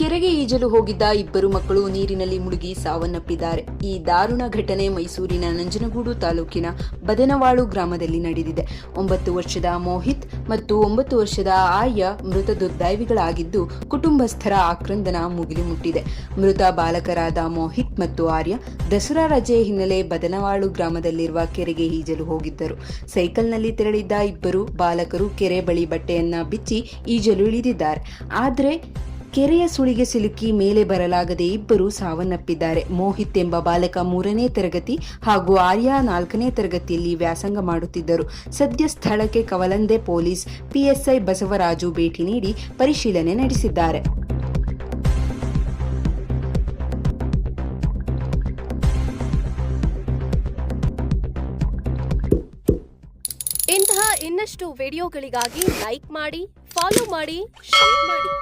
ಈಜಲು ಹೋಗಿದ್ದ ಇಬ್ಬರು ಮಕ್ಕಳು ನೀರಿನಲ್ಲಿ ಮುಳುಗಿ ಸಾವನ್ನಪ್ಪಿದ್ದಾರೆ. ಈ ದಾರುಣ ಘಟನೆ ಮೈಸೂರಿನ ನಂಜನಗೂಡು ತಾಲೂಕಿನ ಬದನವಾಳು ಗ್ರಾಮದಲ್ಲಿ ನಡೆದಿದೆ. ಒಂಬತ್ತು ವರ್ಷದ ಮೋಹಿತ್ ಮತ್ತು ಒಂಬತ್ತು ವರ್ಷದ ಆರ್ಯ ಮೃತ ದುರ್ದೈವಿಗಳಾಗಿದ್ದು, ಕುಟುಂಬಸ್ಥರ ಆಕ್ರಂದನ ಮುಗಿಲು ಮುಟ್ಟಿದೆ. ಮೃತ ಬಾಲಕರಾದ ಮೋಹಿತ್ ಮತ್ತು ಆರ್ಯ ದಸರಾ ರಜೆ ಹಿನ್ನೆಲೆ ಬದನವಾಳು ಗ್ರಾಮದಲ್ಲಿರುವ ಕೆರೆಗೆ ಈಜಲು ಹೋಗಿದ್ದರು. ಸೈಕಲ್ನಲ್ಲಿ ತೆರಳಿದ್ದ ಇಬ್ಬರು ಬಾಲಕರು ಕೆರೆ ಬಳಿ ಬಟ್ಟೆಯನ್ನ ಬಿಚ್ಚಿ ಈಜಲು ಇಳಿದಿದ್ದಾರೆ. ಆದರೆ ಕೆರೆಯ ಸುಳಿಗೆ ಸಿಲುಕಿ ಮೇಲೆ ಬರಲಾಗದೆ ಇಬ್ಬರು ಸಾವನ್ನಪ್ಪಿದ್ದಾರೆ. ಮೋಹಿತ್ ಎಂಬ ಬಾಲಕ ಮೂರನೇ ತರಗತಿ ಹಾಗೂ ಆರ್ಯ ನಾಲ್ಕನೇ ತರಗತಿಯಲ್ಲಿ ವ್ಯಾಸಂಗ ಮಾಡುತ್ತಿದ್ದರು. ಸದ್ಯ ಸ್ಥಳಕ್ಕೆ ಕವಲಂದೆ ಪೊಲೀಸ್, ಪಿಎಸ್ಐ ಬಸವರಾಜು ಭೇಟಿ ನೀಡಿ ಪರಿಶೀಲನೆ ನಡೆಸಿದ್ದಾರೆ. ಇಂತಹ ಇನ್ನಷ್ಟು ವಿಡಿಯೋಗಳಿಗಾಗಿ ಲೈಕ್ ಮಾಡಿ, ಫಾಲೋ ಮಾಡಿ, ಶೇರ್ ಮಾಡಿ.